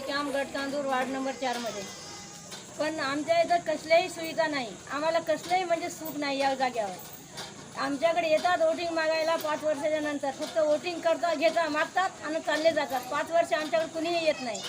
काम गट तांदूळ वार्ड नंबर चारमध्ये पण आमच्या इथं कसल्याही सुविधा नाही आम्हाला कसलंही म्हणजे सुख नाही या जाग्यावर आमच्याकडे येतात वोटिंग मागायला पाच वर्षाच्या नंतर फक्त वोटिंग करता घेता मागतात आणि चालले जातात पाच वर्ष आमच्याकडे कुणीही येत नाही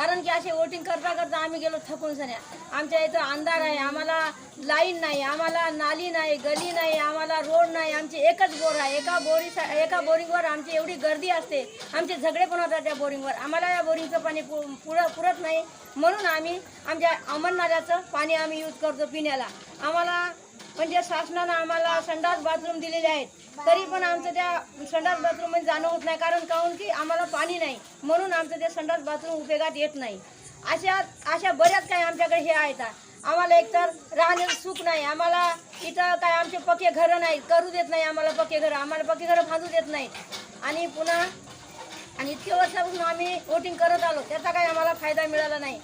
कारण की असे वोटिंग करता करता आम्ही गेलो थकून सन्या आमच्या इथं अंधार आहे आम्हाला लाईन नाही आम्हाला नाली नाही गली नाही आम्हाला रोड नाही आमची एकच बोर आहे. एका बोरी एका बोरिंगवर आमची एवढी गर्दी असते आमचे झगडे पण होतात त्या बोरिंगवर. आम्हाला या बोरिंगचं पाणी पु पुरं पुरत नाही. म्हणून आम्ही आमच्या अमरनाल्याचं पाणी आम्ही यूज करतो पिण्याला. आम्हाला म्हणजे शासनानं आम्हाला संडास बाथरूम दिलेले आहेत. तरी पण आमचं त्या संडास बाथरूममध्ये जाणं होत नाही. कारण काहून की आम्हाला पाणी नाही. म्हणून आमचं ते संडास बाथरूम उपयोगात येत नाही. अशा अशा बऱ्याच काही आमच्याकडे हे आहेत. आम्हाला एकतर राहण्याचं सुख नाही. आम्हाला इथं काय आमचे पक्के घरं नाही. करू देत नाही आम्हाला पक्के घरं. आम्हाला पक्के घरं बांधू देत नाही. आणि पुन्हा आणि इतके वर्षापासून आम्ही वोटिंग करत आलो. त्याचा काही आम्हाला फायदा मिळाला नाही.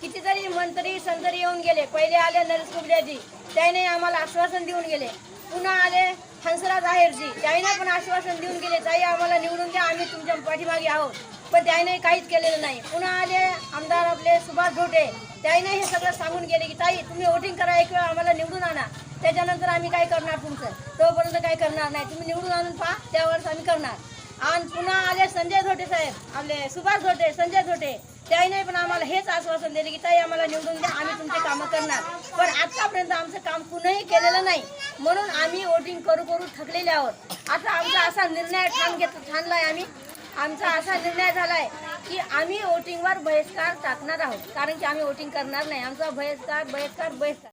कितीतरी मंत्री संतरी येऊन गेले. पहिले आले नरेश कुबड्याजी त्याने आम्हाला आश्वासन देऊन गेले. पुन्हा आले हंसराज आहेरजी. त्याने पण आश्वासन देऊन गेले ताई आम्हाला निवडून द्या आम्ही तुमच्या पाठीमागे आहोत. पण त्याने काहीच केलेलं नाही. पुन्हा आले आमदार आपले सुभाष धोटे त्याने हे सगळं सांगून गेले की ताई तुम्ही वोटिंग करा एक वेळा आम्हाला निवडून आणा. त्याच्यानंतर आम्ही काय करणार तुमचं? तोपर्यंत काय करणार नाही. तुम्ही निवडून आणून पहा त्यावरच आम्ही करणार. आणि पुन्हा आले संजय धोटे साहेब आपले सुभाष धोटे संजय धोटे. त्याही नाही पण आम्हाला हेच आश्वासन दिले की ताई आम्हाला निवडून द्या आम्ही तुमचे कामं करणार. पण आतापर्यंत आमचं काम कुणीही केलेलं नाही. म्हणून आम्ही वोटिंग करू करू थकलेले आहोत आता आमचा असा निर्णय ठाण घेत ठाणलाय आम्ही. आमचा असा निर्णय झालाय की आम्ही वोटिंगवर बहिष्कार टाकणार आहोत. कारण की आम्ही वोटिंग करणार नाही. आमचा बहिष्कार बहिष्कार बहिष्कार.